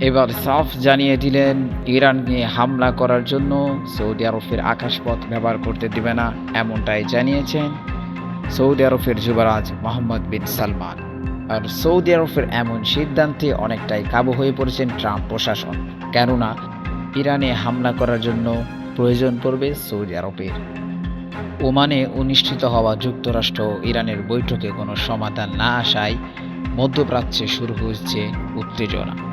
এবার সাফ জানিয়ে দিলেন, ইরান নিয়ে হামলা করার জন্য সৌদি আরবের আকাশপথ ব্যবহার করতে দেবে না, এমনটাই জানিয়েছেন সৌদি আরবের যুবরাজ মোহাম্মদ বিন সালমান। আর সৌদি আরবের এমন সিদ্ধান্তে অনেকটাই কাবু হয়ে পড়েছেন ট্রাম্প প্রশাসন। কেননা, ইরানে হামলা করার জন্য প্রয়োজন পড়বে সৌদি আরবের। ওমানে অনুষ্ঠিত হওয়া যুক্তরাষ্ট্র ইরানের বৈঠকে কোনো সমাধান না আসায় মধ্যপ্রাচ্যে শুরু হয়েছে উত্তেজনা।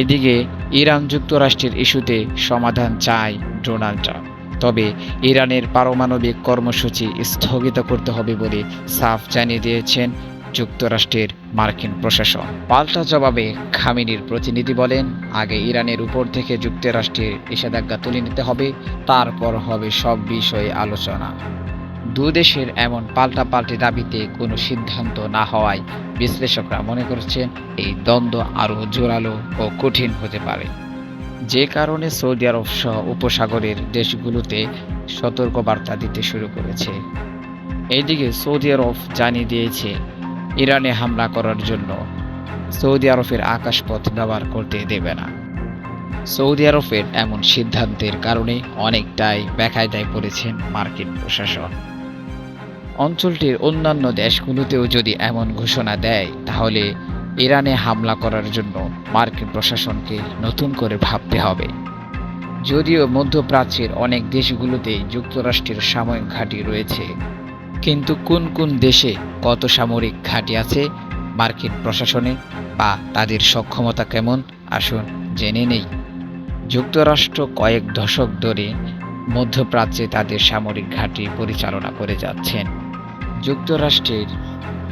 এদিকে ইরান যুক্তরাষ্ট্রের ইস্যুতে সমাধান চায় ডোনাল্ড ট্রাম্প। তবে ইরানের পারমাণবিক কর্মসূচি স্থগিত করতে হবে বলে সাফ জানিয়ে দিয়েছেন যুক্তরাষ্ট্রের মার্কিন প্রশাসন। পাল্টা জবাবে খামিনির প্রতিনিধি বলেন, আগে ইরানের উপর থেকে যুক্তরাষ্ট্রের নিষেধাজ্ঞা তুলে নিতে হবে, তারপর হবে সব বিষয়ে আলোচনা। দু দেশের এমন পাল্টাপাল্টি দাবিতে কোনো সিদ্ধান্ত না হওয়ায় বিশ্লেষকরা মনে করছেন এই দ্বন্দ্ব আরও জোরালো ও কঠিন হতে পারে। যে কারণে সৌদি আরব সহ উপসাগরের দেশগুলোতে সতর্কবার্তা দিতে শুরু করেছে। এদিকে সৌদি আরব জানিয়ে দিয়েছে, ইরানে হামলা করার জন্য সৌদি আরবের আকাশপথ ব্যবহার করতে দেবে না। সৌদি আরবের এমন সিদ্ধান্তের কারণে অনেকটাই বেকায়দায় পড়েছেন মার্কিন প্রশাসন। অঞ্চলটির অন্যান্য দেশগুলোতেও যদি এমন ঘোষণা দেয়, তাহলে ইরানে হামলা করার জন্য মার্কিন প্রশাসনকে নতুন করে ভাবতে হবে। যদিও মধ্যপ্রাচ্যের অনেক দেশগুলোতে যুক্তরাষ্ট্রের সামরিক ঘাঁটি রয়েছে, কিন্তু কোন কোন দেশে কত সামরিক ঘাঁটি আছে, মার্কিন প্রশাসনে বা তাদের সক্ষমতা কেমন, আসুন জেনে নেই। যুক্তরাষ্ট্র কয়েক দশক ধরে মধ্যপ্রাচ্যে তাদের সামরিক ঘাঁটি পরিচালনা করে যাচ্ছেন। যুক্তরাষ্ট্রের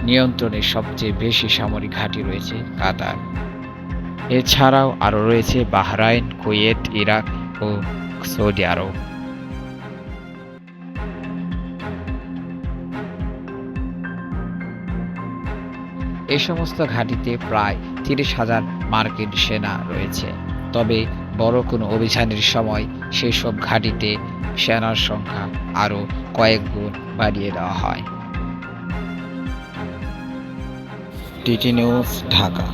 নিয়ন্ত্রণে সবচেয়ে বেশি সামরিক ঘাঁটি রয়েছে কাতার। এছাড়াও আরও রয়েছে বাহরাইন, কুয়েত, ইরাক ও সৌদি আরব। এ সমস্ত ঘাঁটিতে প্রায় তিরিশ হাজার মার্কিন সেনা রয়েছে। তবে বড় কোনো অভিযানের সময় সেসব ঘাঁটিতে সেনার সংখ্যা আরও কয়েক গুণ বাড়িয়ে দেওয়া হয়। TT news Dhaka.